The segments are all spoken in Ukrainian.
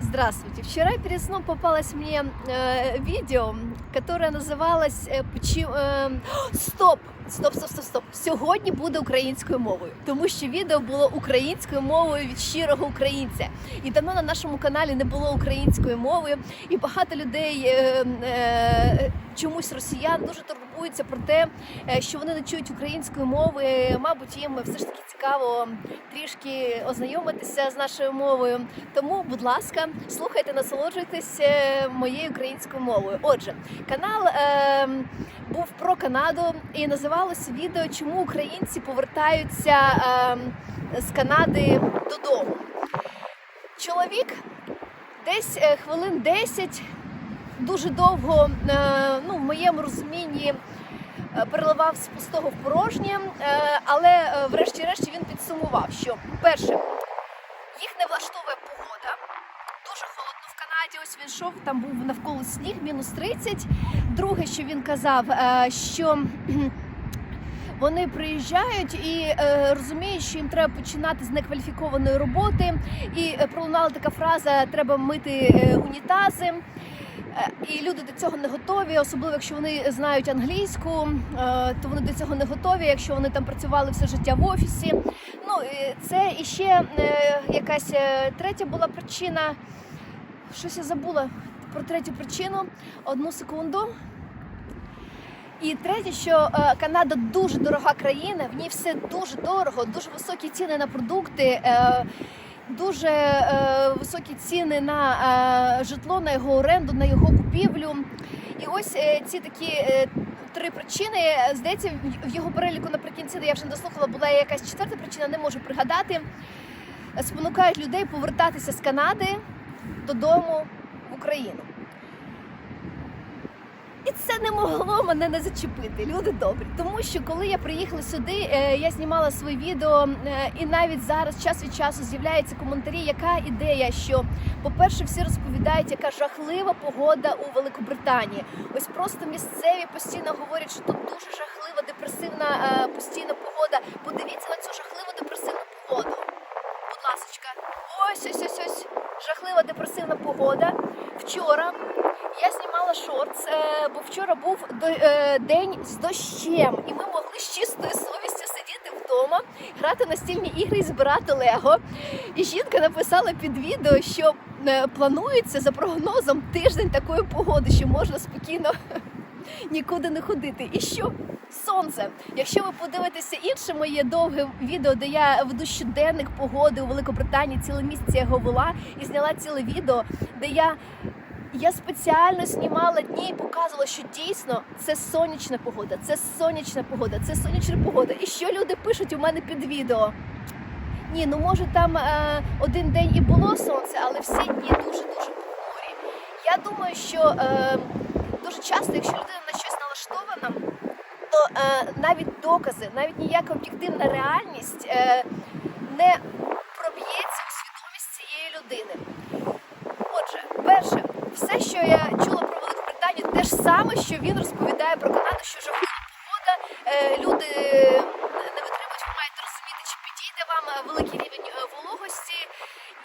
Здравствуйте. Вчера перед сном попалось мне э, видео, которое называлось э, «Почи- э, Стоп! Стоп, стоп, стоп, стоп. Сьогодні буде українською мовою, тому що відео було українською мовою від щирого українця. І давно на нашому каналі не було української мови, і багато людей е, е, чомусь росіян дуже турбуються про те, е, що вони не чують української мови. Мабуть, їм все ж таки цікаво трішки ознайомитися з нашою мовою. Тому, будь ласка, слухайте, насолоджуйтесь е, моєю українською мовою. Отже, канал е, був про Канаду і називалося відео, чому українці повертаються е, з Канади додому. Чоловік десь е, хвилин 10 дуже довго, е, ну, в моєму розумінні, е, переливав з пустого в порожнє, е, але е, врешті-решт він підсумував, що перше, їх не влаштовує погода. Дуже холодно в Канаді. Ось він йшов, там був навколо сніг, мінус 30. Друге, що він казав, що вони приїжджають і е, розуміють, що їм треба починати з некваліфікованої роботи. І е, пролунала така фраза: треба мити е, унітази. І люди до цього не готові, особливо якщо вони знають англійську, то вони до цього не готові, якщо вони там працювали все життя в офісі. Ну це іще е, якась третя була причина. Щось я забула про третю причину. Одну секунду. І третє, що е, Канада дуже дорога країна, в ній все дуже дорого, дуже високі ціни на продукти, е, дуже е, високі ціни на житло, на його оренду, на його купівлю. І ось ці такі три причини. Здається, в- його переліку наприкінці, де я вже не дослухала, була якась четверта причина, не можу пригадати. Спонукають людей повертатися з Канади додому в Україну. І це не могло мене не зачепити, люди добрі. Тому що коли я приїхала сюди, е, я знімала своє відео, е, і навіть зараз час від часу з'являються коментарі, яка ідея, що, по-перше, всі розповідають, яка жахлива погода у Великобританії. Ось просто місцеві постійно говорять, що тут дуже жахлива, депресивна е, постійна погода. Подивіться на цю жахливу депресивну погоду. Будь ласочка, ось ось ось ось жахлива депресивна погода. Вчора я знімала шортс, е, бо вчора був до- е, день з дощем, і ми могли з чистою совістю сидіти вдома, грати настільні ігри і збирати лего. І жінка написала під відео, що е, планується за прогнозом тиждень такої погоди, що можна спокійно нікуди не ходити. І що? Сонце. Якщо ви подивитеся інше моє довге відео, де я веду щоденник погоди у Великобританії, ціле місяць я його вела і зняла ціле відео, де я я спеціально знімала дні і показувала, що дійсно це сонячна погода, це сонячна погода, це сонячна погода. І що люди пишуть у мене під відео? Ні, ну може там е, один день і було сонце, але всі дні дуже дуже похмурі. Я думаю, що е, дуже часто, якщо людина на щось налаштована, то е, навіть докази, навіть ніяка об'єктивна реальність е, не проб'ється у свідомість цієї людини. Отже, перше, все, що я чула про Великобританію, те ж саме, що він розповідає про Канаду, що жахлива погода, е, люди не витримують, ви маєте розуміти, чи підійде вам е, великий рівень е, вологості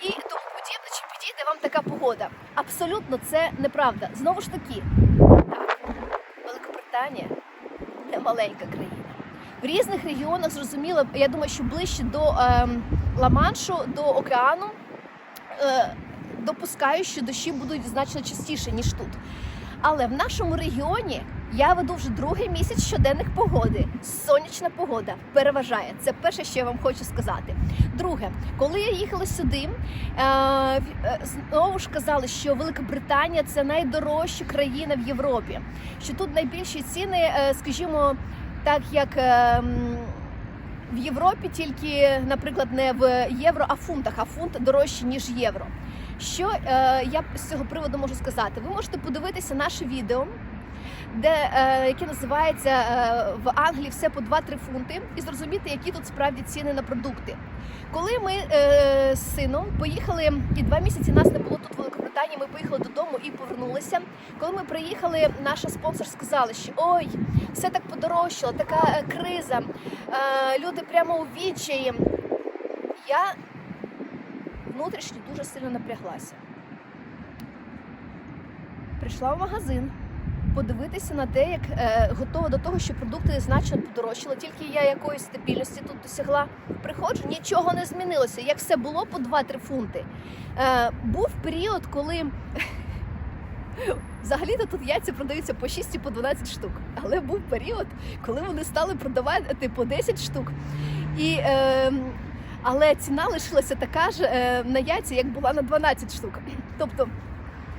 і тому подібне, чи підійде вам така погода. Абсолютно це неправда. Знову ж таки, так, Великобританія не маленька країна. В різних регіонах зрозуміло, я думаю, що ближче до ем, Ла-Маншу, до океану. Е, допускаю, що дощі будуть значно частіше, ніж тут. Але в нашому регіоні я веду вже другий місяць щоденних погоди. Сонячна погода переважає. Це перше, що я вам хочу сказати. Друге, коли я їхала сюди, е, е, знову ж казали, що Велика Британія це найдорожча країна в Європі. Що тут найбільші ціни, е, скажімо, так як. в Європі тільки, наприклад, не в євро, а в фунтах, а фунт дорожче, ніж євро. Що е, я з цього приводу можу сказати? Ви можете подивитися наше відео, де, е, яке називається е, в Англії все по 2-3 фунти, і зрозуміти, які тут справді ціни на продукти. Коли ми е, з сином поїхали, і два місяці нас не було тут в Великобританії, ми поїхали додому і повернулися. Коли ми приїхали, наша спонсор сказала, що ой, все так подорожчало, така е, криза, е, люди прямо у відчаї. Я внутрішньо дуже сильно напряглася. прийшла в магазин подивитися на те, як е, готова до того, що продукти значно подорожчали. Тільки я якоїсь стабільності тут досягла. Приходжу, нічого не змінилося. Як все було по 2-3 фунти. Е, був період, коли. Взагалі-то тут яйця продаються по 6 і по 12 штук. Але був період, коли вони стали продавати по 10 штук. І, е, але ціна лишилася така ж е, на яйця, як була на 12 штук. Тобто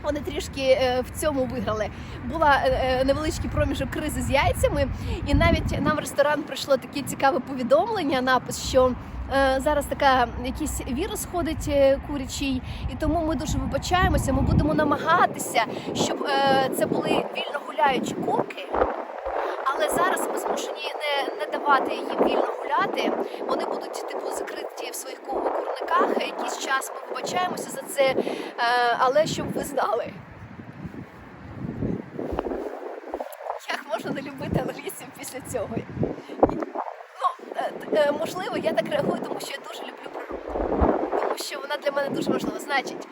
вони трішки е, в цьому виграли. Була е, невеличкий проміжок кризи з яйцями, і навіть нам в ресторан прийшло таке цікаве повідомлення, напис, що зараз така якийсь вірус ходить курячий, і тому ми дуже вибачаємося. Ми будемо намагатися, щоб це були вільно гуляючі курки. Але зараз ми змушені не, не давати їм вільно гуляти. Вони будуть типу закриті в своїх курниках якийсь час. Ми вибачаємося за це, е, але щоб ви знали. Як можна не любити англійців після цього? Ну, е, е, можливо, я так реагую, тому що я дуже люблю природу. Тому що вона для мене дуже важлива. Значить,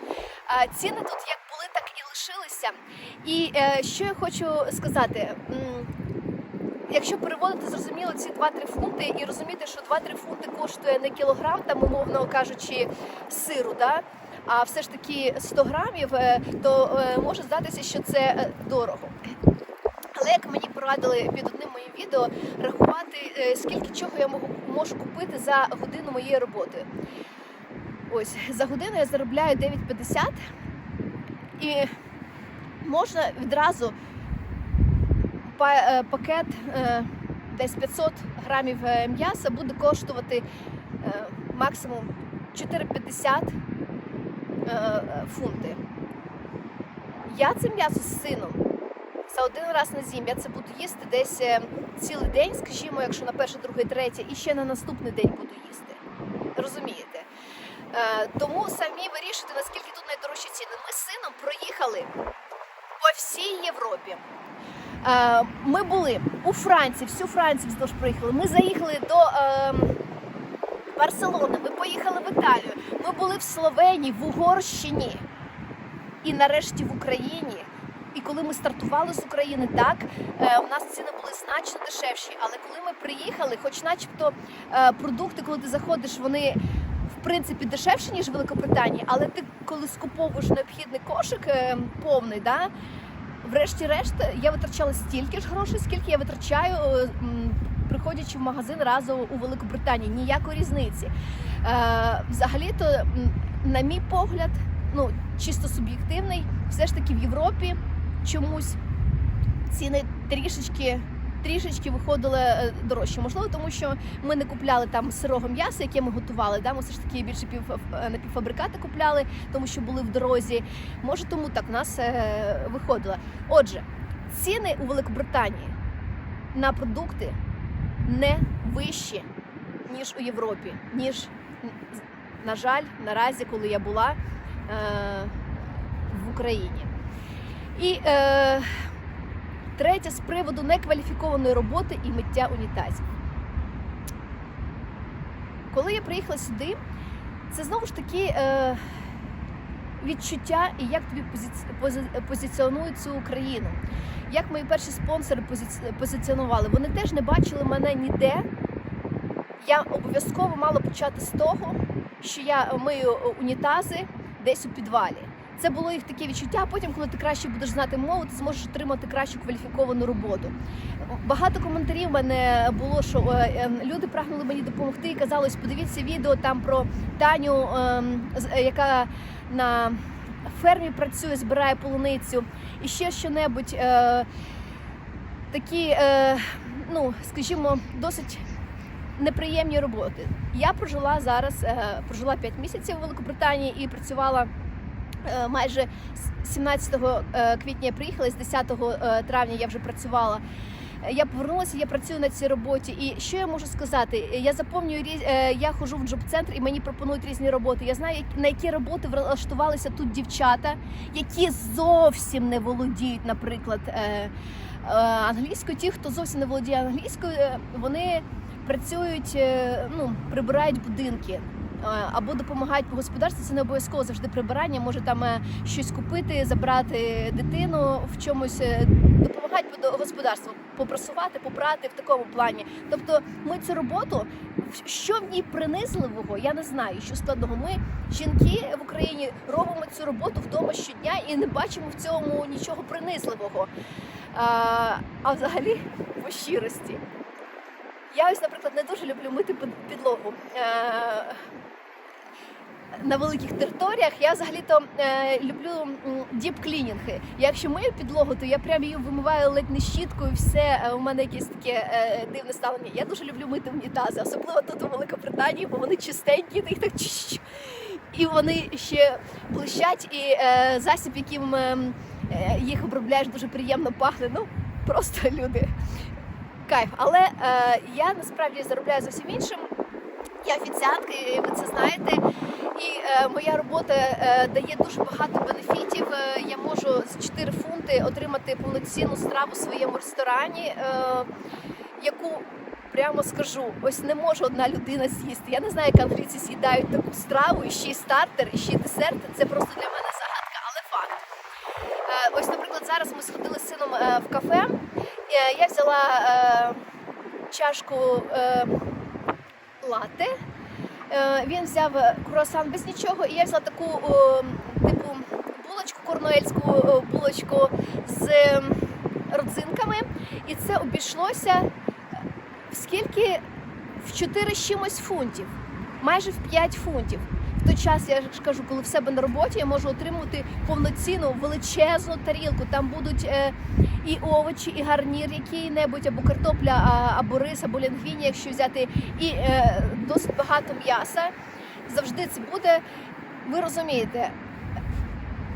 ціни тут як були, так і лишилися. І що я хочу сказати. Якщо переводити зрозуміло ці 2-3 фунти і розуміти, що 2-3 фунти коштує не кілограм, там умовно кажучи, сиру, да? а все ж таки 100 грамів, е, то е, може здатися, що це е, дорого. Але як мені порадили під одним моїм відео, рахувати, скільки чого я можу, купити за годину моєї роботи. Ось за годину я заробляю 9,50 і можна відразу пакет е, десь 500 грамів е, м'яса буде коштувати е, максимум 4,50 е, е, фунти. Я це м'ясо з сином за один раз на зім. Я це буду їсти десь е, цілий день, скажімо, якщо на перше, друге, третє, і ще на наступний день буду їсти. Розумієте? Е, тому самі вирішуйте, наскільки тут найдорожчі ціни. Ми з сином проїхали по всій Європі. Е, Ми були у Франції, всю Францію вздовж проїхали. Ми заїхали до е, Барселони, ми поїхали в Італію, ми були в Словенії, в Угорщині і нарешті в Україні. І коли ми стартували з України, так е, у нас ціни були значно дешевші. Але коли ми приїхали, хоч начебто е, продукти, коли ти заходиш, вони в принципі дешевші, ніж в Великобританії, але ти коли скуповуєш необхідний кошик е, повний, да, врешті-решт я витрачала стільки ж грошей, скільки я витрачаю, е, приходячи в магазин разом у Великобританії. Ніякої різниці. Е, Взагалі-то, на мій погляд, ну чисто суб'єктивний, все ж таки в Європі чомусь ціни трішечки. Трішечки виходили е, дорожче. Можливо, тому що ми не купляли там сирого м'яса, яке ми готували. Да? Ми все ж таки більше пів е, напівфабрикати купляли, тому що були в дорозі. Може, тому так в нас е, виходило. Отже, ціни у Великобританії на продукти не вищі, ніж у Європі, ніж, на жаль, наразі, коли я була е, в Україні. І е, третє з приводу некваліфікованої роботи і миття унітазів. Коли я приїхала сюди, це знову ж таки е, відчуття і як тобі позиці... пози- позиціонують цю Україну. Як мої перші спонсори позиці- позиціонували, вони теж не бачили мене ніде. Я обов'язково мала почати з того, що я мию унітази десь у підвалі. Це було їх таке відчуття. А потім, коли ти краще будеш знати мову, ти зможеш отримати кращу кваліфіковану роботу. Багато коментарів в мене було, що е, е, люди прагнули мені допомогти і казали, подивіться відео там про Таню, ем, е, яка на фермі працює, збирає полуницю і ще що-небудь. Е, такі, ну скажімо, досить неприємні роботи. Я прожила зараз, прожила 5 місяців у Великобританії і працювала майже з 17 е, квітня я приїхала, з 10 е, травня я вже працювала. Е, Я повернулася, я працюю на цій роботі. І що я можу сказати? Я заповнюю е, я ходжу в джоб-центр і мені пропонують різні роботи. Я знаю, на які роботи влаштувалися тут дівчата, які зовсім не володіють, наприклад, е, е, англійською. Ті, хто зовсім не володіє англійською, е, вони працюють, е, ну, прибирають будинки. Або допомагають по господарству. Це не обов'язково завжди прибирання. Може там е, щось купити, забрати дитину в чомусь. е, Допомагають по господарству, попрасувати, попрати в такому плані. Тобто, ми цю роботу, що в ній принизливого, я не знаю, що складного. Ми, жінки в Україні, робимо цю роботу вдома щодня і не бачимо в цьому нічого принизливого. А, а взагалі, по щирості. Я ось, наприклад, не дуже люблю мити під- підлогу. На великих територіях я взагалі-то е, люблю діп-клінінги. Якщо мию підлогу, то я прям її вимиваю ледь не щіткою, все е, у мене якесь таке е, дивне ставлення. Я дуже люблю мити унітази, особливо тут у Великобританії, бо вони чистенькі, їх так чищ. І вони ще блищать, і е, засіб, яким е, е, їх обробляєш, дуже приємно пахне. Ну просто люди. Кайф. Але е, я насправді заробляю зовсім іншим. Я офіціантка, і ви це знаєте. І е, моя робота е, дає дуже багато бенефітів. Е, я можу за 4 фунти отримати повноцінну страву в своєму ресторані, е, яку прямо скажу, ось не може одна людина з'їсти. Я не знаю, як англійці з'їдають таку страву, і ще й стартер, і ще й десерт. Це просто для мене загадка, але факт. Е, ось, наприклад, зараз ми сходили з сином е, в кафе. Е, я взяла е, чашку. Е, лате. Е, Він взяв круасан без нічого, і я взяла таку о, типу булочку, корнуельську булочку з родзинками. І це обійшлося е, в скільки? В 4 з чимось фунтів, майже в 5 фунтів. Той час я ж кажу, коли в себе на роботі я можу отримувати повноцінну величезну тарілку. Там будуть е, і овочі, і гарнір який-небудь, або картопля, або рис, або лінгвіні, якщо взяти, і е, досить багато м'яса. Завжди це буде. Ви розумієте.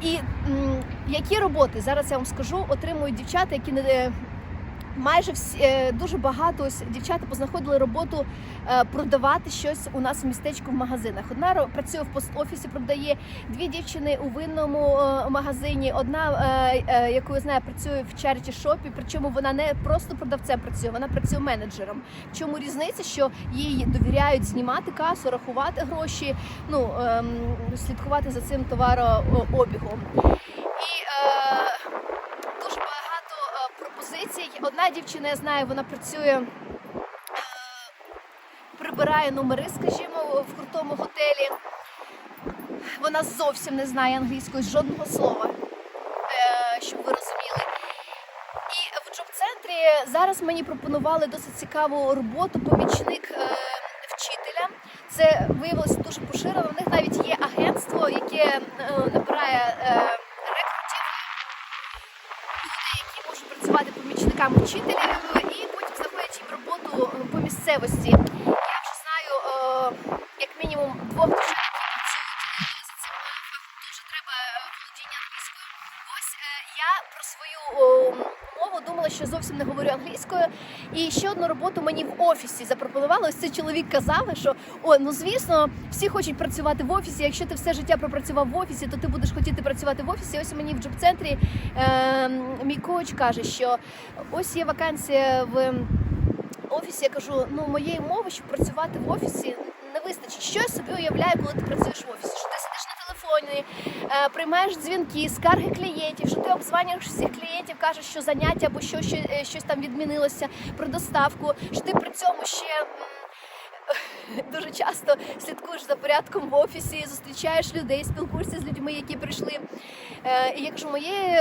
І м, які роботи зараз я вам скажу, отримують дівчата, які не е, майже всі е, дуже багато ось дівчата познаходили роботу е, продавати щось у нас в містечку в магазинах. Одна працює в пост-офісі, продає дві дівчини у винному е, магазині. Одна, яку я знаю, працює в чаріті шопі. Причому вона не просто продавцем працює, вона працює менеджером. В чому різниця, що їй довіряють знімати касу, рахувати гроші, ну ем, слідкувати за цим товарообігом. І е, дуже багато е, пропозицій. Одна дівчина, я знаю, вона працює. е, Прибирає номери, скажімо, в крутому готелі. Вона зовсім не знає англійської жодного слова, е, щоб ви розуміли. І в джоб-центрі зараз мені пропонували досить цікаву роботу помічник е, вчителя. Це виявилося дуже поширено. В них навіть є агентство, яке набирає е, рекрутів, люди, які можуть працювати помічниками вчителя і потім знаходячи роботу е, по місцевості. Що зовсім не говорю англійською. І ще одну роботу мені в офісі запропонували. Ось цей чоловік казав, що о, ну звісно, всі хочуть працювати в офісі. Якщо ти все життя пропрацював в офісі, то ти будеш хотіти працювати в офісі. Ось мені в джоб-центрі е, мій коуч каже, що ось є вакансія в офісі. Я кажу, ну моєї мови, щоб працювати в офісі, не вистачить. Що я собі уявляю, коли ти працюєш в офісі? Що ти сидиш на телефоні, е, приймаєш дзвінки, скарги клієнтів, що ти обзванюєш всіх клієнтів, кажеш, що заняття або що, що е, щось там відмінилося про доставку, що ти при цьому ще. Дуже часто слідкуєш за порядком в офісі, зустрічаєш людей, спілкуєшся з людьми, які прийшли. Е, і я моєї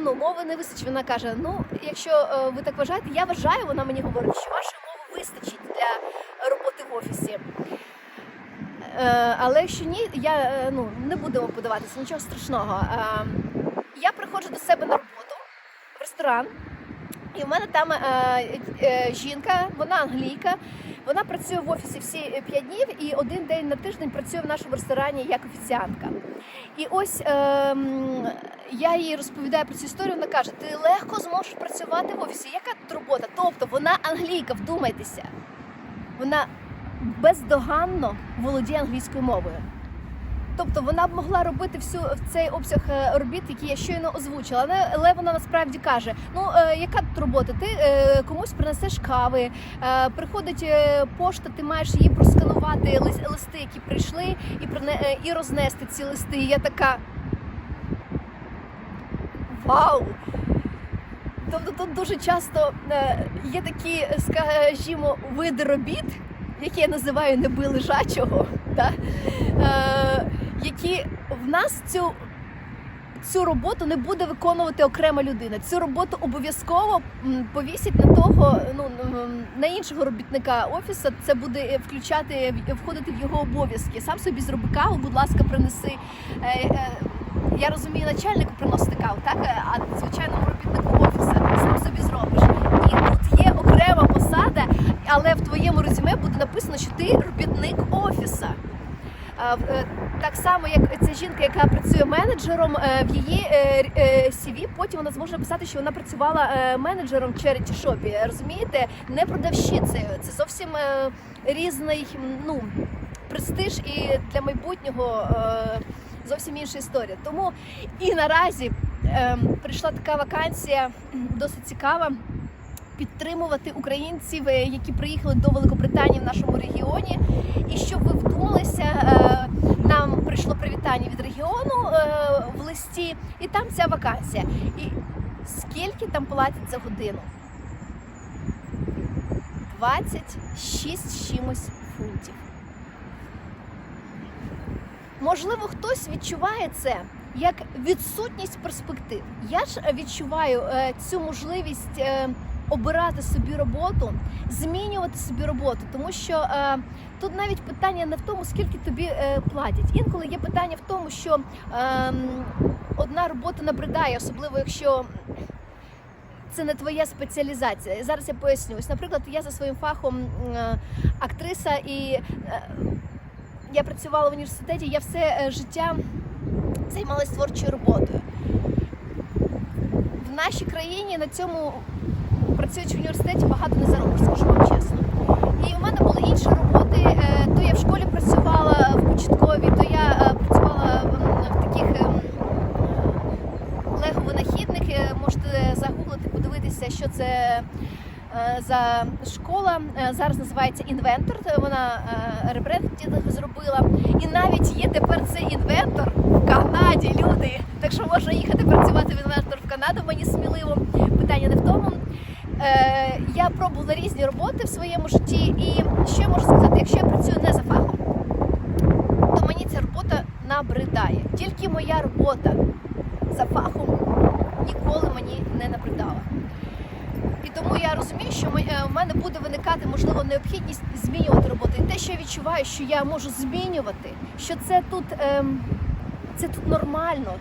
ну, мови не вистачить. Вона каже: ну, якщо ви так вважаєте, я вважаю, вона мені говорить, що вашої мови вистачить для роботи в офісі. Е, але якщо ні, я е, ну не будемо подаватися, нічого страшного. Е, я приходжу до себе на роботу в ресторан, і в мене там е, е, жінка, вона англійка. Вона працює в офісі всі 5 днів і один день на тиждень працює в нашому ресторані як офіціантка. І ось е, я їй розповідаю про цю історію. Вона каже: ти легко зможеш працювати в офісі. Яка тут робота? Тобто вона англійка, вдумайтеся. Вона бездоганно володіє англійською мовою. Тобто вона б могла робити всю цей обсяг е, робіт, які я щойно озвучила. Але, але вона насправді каже: ну е, яка тут робота? Ти е, комусь принесеш кави, е, приходить е, пошта, ти маєш її просканувати лис- листи, які прийшли, і прине, е, і рознести ці листи. І я така. Вау! Тобто тут дуже часто е, є такі, скажімо, види робіт, які я називаю неби лежачого, та, е, які в нас цю, цю роботу не буде виконувати окрема людина. Цю роботу обов'язково повісять на того, ну на іншого робітника офісу. Це буде включати входити в його обов'язки. Сам собі зроби каву, будь ласка, принеси. Е, е, я розумію, начальнику приносити каву, так Е, а звичайному робітнику офісу сам собі зробиш. І тут є окрема посада, але в твоєму резюме буде написано, що ти робітник офіса. Е, Так само, як ця жінка, яка працює менеджером, е, в її е, CV потім вона зможе написати, що вона працювала менеджером Charity Shop. Розумієте, не продавщицею. Це зовсім різний ну, престиж і для майбутнього зовсім інша історія. Тому і наразі е, прийшла така вакансія, досить цікава. Підтримувати українців, е, які приїхали до Великобританії в нашому регіоні, і щоб ви вдумалися, е, нам прийшло привітання від регіону е, в листі, і там ця вакансія. І скільки там платять за годину? 26 чимось фунтів. Можливо, хтось відчуває це як відсутність перспектив. Я ж відчуваю е, цю можливість е, обирати собі роботу, змінювати собі роботу, тому що е, тут навіть питання не в тому, скільки тобі е, платять. Інколи є питання в тому, що е, одна робота набридає, особливо якщо. Це не твоя спеціалізація. Зараз я поясню. Ось, наприклад, я за своїм фахом е, актриса, і е, я працювала в університеті. Я все е, життя займалась творчою роботою. В нашій країні на цьому працюючи в університеті багато не заробиш, скажу вам чесно. І у мене були інші роботи. е, То я в школі працювала в початковій, то я е, працювала в таких ем, лего-винахідник. Е, Можете загуглити, подивитися, що це за школа. Зараз називається інвентор. Вона ребрендинг зробила. І навіть є тепер цей інвентор в Канаді. Люди. Так що можна їхати працювати в інвентор в Канаду. Мені сміливо. Питання не в тому. Е, Я пробувала різні роботи в своєму житті, і що я можу сказати, якщо я працюю не за фахом, то мені ця робота набридає. Тільки моя робота за фахом ніколи мені не набридала. І тому я розумію, що е, в мене буде виникати можливо необхідність змінювати роботу. І те, що я відчуваю, що я можу змінювати, що це тут, ем, це тут нормально.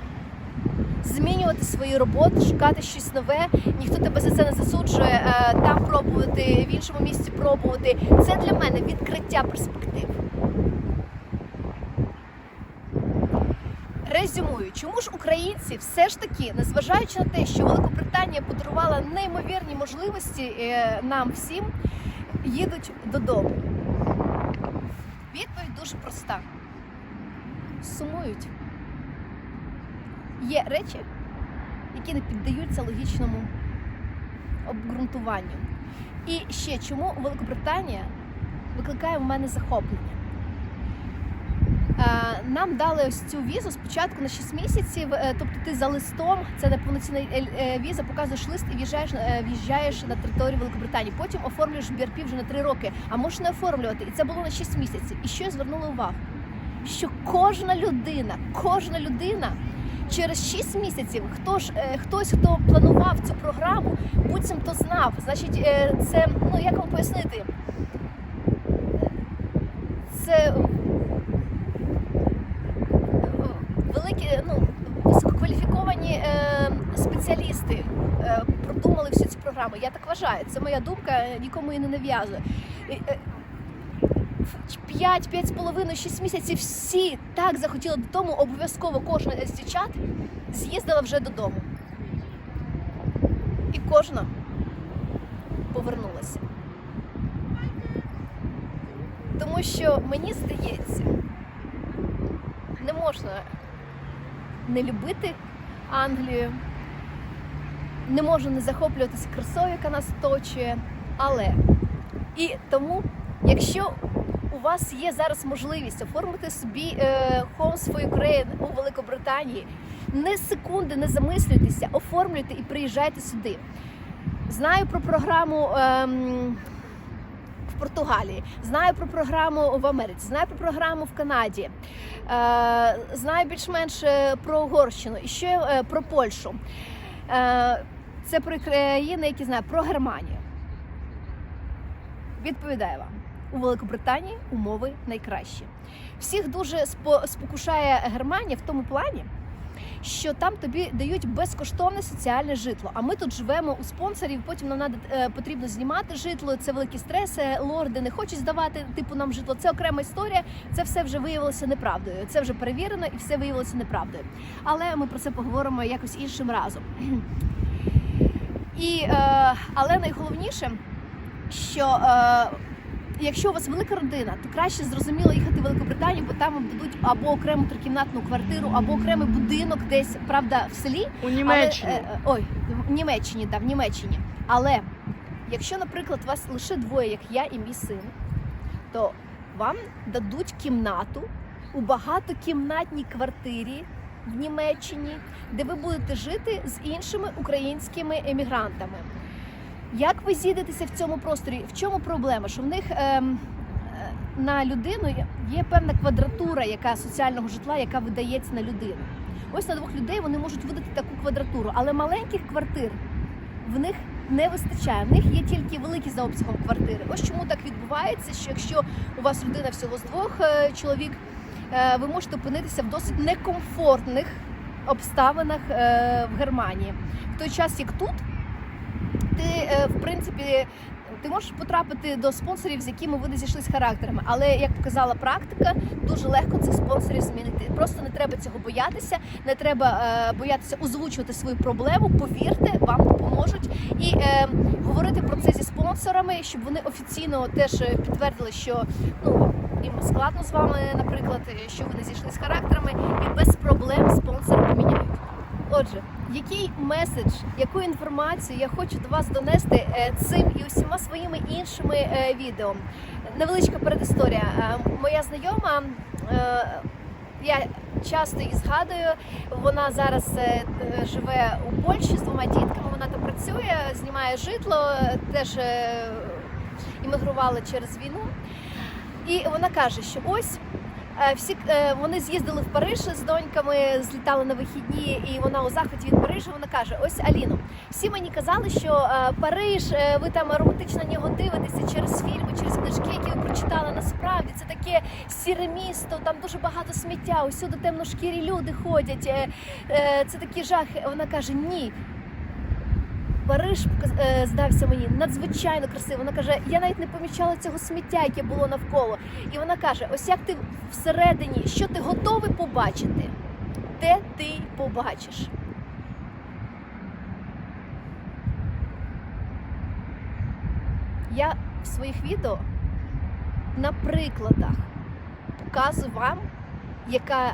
Змінювати свою роботу, шукати щось нове, ніхто тебе за це не засуджує, е, там пробувати, в іншому місці пробувати. Це для мене відкриття перспектив. Резюмую, чому ж українці все ж таки, незважаючи на те, що Великобританія подарувала неймовірні можливості е, нам всім, їдуть додому? Відповідь дуже проста: сумують. Є речі, які не піддаються логічному обґрунтуванню. І ще чому Великобританія викликає в мене захоплення? Е, Нам дали ось цю візу спочатку на 6 місяців. е, Тобто ти за листом, це не повноцінна е, віза, показуєш лист і в'їжджаєш, в'їжджаєш на територію Великобританії. Потім оформлюєш BRP вже на 3 роки, а можеш не оформлювати. І це було на 6 місяців. І що я звернула увагу? Що кожна людина, кожна людина через 6 місяців, хто ж е, хтось, хто планував цю програму, буцімто знав. Значить, е, це ну як вам пояснити? Це великі, ну висококваліфіковані е, спеціалісти продумали всю цю програму. Я так вважаю. Це моя думка, нікому її не нав'язую. І, е, в 5, 5,5, 6 місяців всі так захотіли додому, обов'язково кожна з дівчат з'їздила вже додому. І кожна повернулася. Тому що мені здається, не можна не любити Англію, не можна не захоплюватися красою, яка нас оточує. Але і тому, якщо у вас є зараз можливість оформити собі е, Homes for Ukraine у Великобританії, не секунди не замислюйтеся, оформлюйте і приїжджайте сюди. Знаю про програму. в Португалії, знаю про програму в Америці, знаю про програму в Канаді, е, знаю більш-менш е, про Угорщину і ще е, про Польщу. Е, це про країни, які знаю, про Германію. Відповідаю вам, у Великобританії умови найкращі. Всіх дуже спокушає Германія в тому плані, що там тобі дають безкоштовне соціальне житло. А ми тут живемо у спонсорів. Потім нам е, потрібно знімати житло. Це великі стреси. Лорди не хочуть здавати типу нам житло. Це окрема історія. Це все вже виявилося неправдою. Це вже перевірено і все виявилося неправдою. Але ми про це поговоримо якось іншим разом. І е, але найголовніше, що е, якщо у вас велика родина, то краще зрозуміло їхати в Великобританію, бо там вам дадуть або окрему трикімнатну квартиру, або окремий будинок десь, правда, в селі. У Німеччині. Але, е, ой, в Німеччині, так, в Німеччині. Але якщо, наприклад, у вас лише двоє, як я і мій син, то вам дадуть кімнату у багатокімнатній квартирі в Німеччині, де ви будете жити з іншими українськими емігрантами. Як ви зійдетеся в цьому просторі? В чому проблема? Що в них ем, е, на людину є- певна квадратура, яка соціального житла, яка видається на людину. Ось на двох людей вони можуть видати таку квадратуру, але маленьких квартир в них не вистачає. В них є тільки великі за обсягом квартири. Ось чому так відбувається, що якщо у вас родина всього з двох е, чоловік, е, ви можете опинитися в досить некомфортних обставинах в Германії. В той час, як тут, ти е, в принципі. Ти можеш потрапити до спонсорів, з якими ви не зійшлися характерами, але як показала практика, дуже легко цих спонсорів змінити. Просто не треба цього боятися, не треба е, боятися озвучувати свою проблему. Повірте, вам допоможуть і е, говорити про це зі спонсорами, щоб вони офіційно теж е, підтвердили, що ну їм складно з вами, наприклад, що ви не зійшли з характерами, і без проблем спонсори поміняють. Отже, який меседж, яку інформацію я хочу до вас донести е, цим і усіма своїми іншими е, відео? Невеличка передісторія. Е, Моя знайома, я часто її згадую. Вона зараз живе у Польщі з двома дітками. Вона там працює, знімає житло, теж іммігрувала через війну. І вона каже, що ось Всі е, вони з'їздили в Париж з доньками, злітали на вихідні, і вона у захваті від Парижу. Вона каже: Ось Аліно, всі мені казали, що е, Париж, е, ви там романтично на нього дивитеся через фільми, через книжки, які ви прочитали. Насправді це таке сіре місто, там дуже багато сміття. Усюди темношкірі люди ходять. е, е, Це такий жах. Вона каже: Ні. Париж е, здався мені надзвичайно красиво. Вона каже: я навіть не помічала цього сміття, яке було навколо. І вона каже: ось як ти всередині, що ти готовий побачити, те ти побачиш. Я в своїх відео на прикладах показую вам, яка,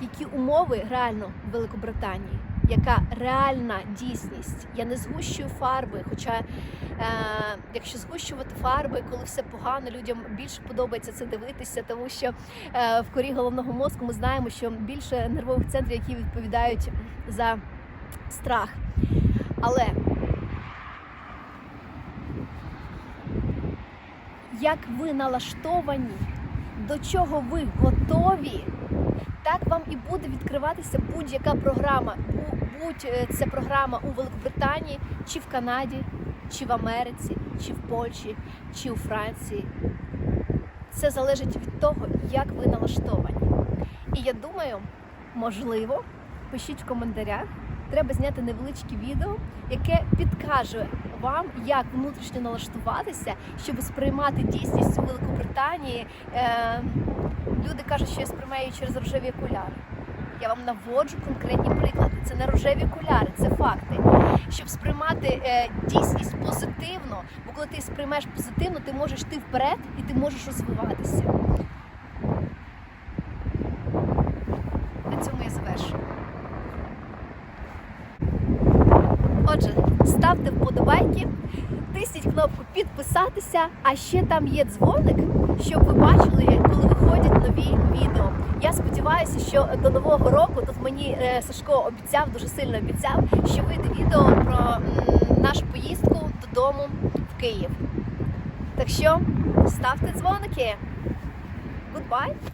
які умови реально в Великобританії, яка реальна дійсність. Я не згущую фарби. Хоча, е, якщо згущувати фарби, коли все погано, людям більше подобається це дивитися, тому що е, в корі головного мозку ми знаємо, що більше нервових центрів, які відповідають за страх. Але як ви налаштовані, до чого ви готові, так вам і буде відкриватися будь-яка програма. Будь е, це програма у Великобританії, чи в Канаді, чи в Америці, чи в Польщі, чи у Франції. Це залежить від того, як ви налаштовані. І я думаю, можливо, пишіть в коментарях. Треба зняти невеличке відео, яке підкаже вам, як внутрішньо налаштуватися, щоб сприймати дійсність у Великобританії. Е, люди кажуть, що я сприймаю через рожеві окуляри. Я вам наводжу конкретні приклади. Це не рожеві окуляри, це факти. Щоб сприймати е, дійсність позитивно, бо коли ти сприймаєш позитивно, ти можеш йти вперед і ти можеш розвиватися. На цьому я завершую. Отже, ставте вподобайки підписатися, а ще там є дзвоник, щоб ви бачили, коли виходять нові відео. Я сподіваюся, що до нового року тут мені е, Сашко обіцяв, дуже сильно обіцяв, що вийде відео про нашу поїздку додому в Київ. Так що ставте дзвоники. Goodbye!